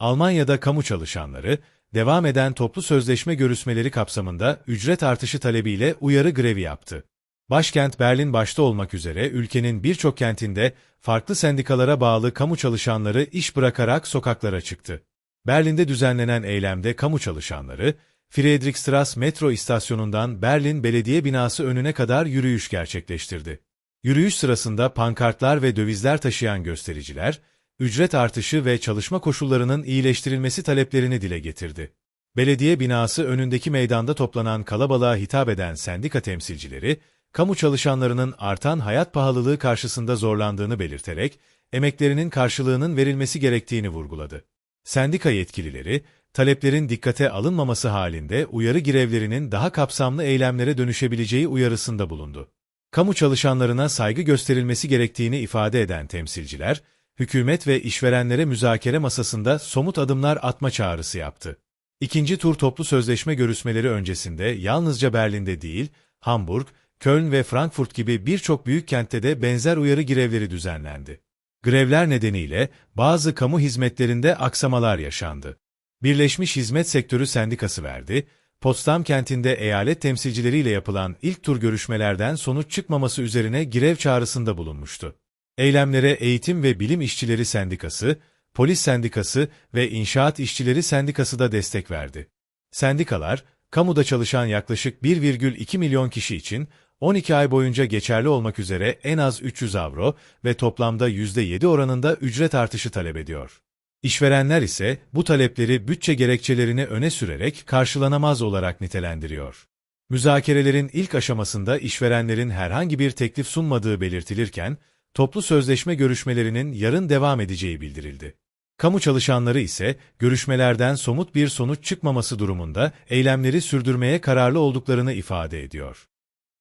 Almanya'da kamu çalışanları, devam eden toplu sözleşme görüşmeleri kapsamında ücret artışı talebiyle uyarı grevi yaptı. Başkent Berlin başta olmak üzere ülkenin birçok kentinde farklı sendikalara bağlı kamu çalışanları iş bırakarak sokaklara çıktı. Berlin'de düzenlenen eylemde kamu çalışanları, Friedrichstrasse metro istasyonundan Berlin Belediye Binası önüne kadar yürüyüş gerçekleştirdi. Yürüyüş sırasında pankartlar ve dövizler taşıyan göstericiler, ücret artışı ve çalışma koşullarının iyileştirilmesi taleplerini dile getirdi. Belediye binası önündeki meydanda toplanan kalabalığa hitap eden sendika temsilcileri, kamu çalışanlarının artan hayat pahalılığı karşısında zorlandığını belirterek, emeklerinin karşılığının verilmesi gerektiğini vurguladı. Sendika yetkilileri, taleplerin dikkate alınmaması halinde uyarı girevlerinin daha kapsamlı eylemlere dönüşebileceği uyarısında bulundu. Kamu çalışanlarına saygı gösterilmesi gerektiğini ifade eden temsilciler, hükümet ve işverenlere müzakere masasında somut adımlar atma çağrısı yaptı. İkinci tur toplu sözleşme görüşmeleri öncesinde yalnızca Berlin'de değil, Hamburg, Köln ve Frankfurt gibi birçok büyük kentte de benzer uyarı girevleri düzenlendi. Grevler nedeniyle bazı kamu hizmetlerinde aksamalar yaşandı. Birleşmiş Hizmet Sektörü Sendikası verdi, Potsdam kentinde eyalet temsilcileriyle yapılan ilk tur görüşmelerden sonuç çıkmaması üzerine grev çağrısında bulunmuştu. Eylemlere Eğitim ve Bilim İşçileri Sendikası, Polis Sendikası ve İnşaat İşçileri Sendikası da destek verdi. Sendikalar, kamuda çalışan yaklaşık 1,2 milyon kişi için 12 ay boyunca geçerli olmak üzere en az 300 avro ve toplamda %7 oranında ücret artışı talep ediyor. İşverenler ise bu talepleri bütçe gerekçelerini öne sürerek karşılanamaz olarak nitelendiriyor. Müzakerelerin ilk aşamasında işverenlerin herhangi bir teklif sunmadığı belirtilirken, toplu sözleşme görüşmelerinin yarın devam edeceği bildirildi. Kamu çalışanları ise görüşmelerden somut bir sonuç çıkmaması durumunda eylemleri sürdürmeye kararlı olduklarını ifade ediyor.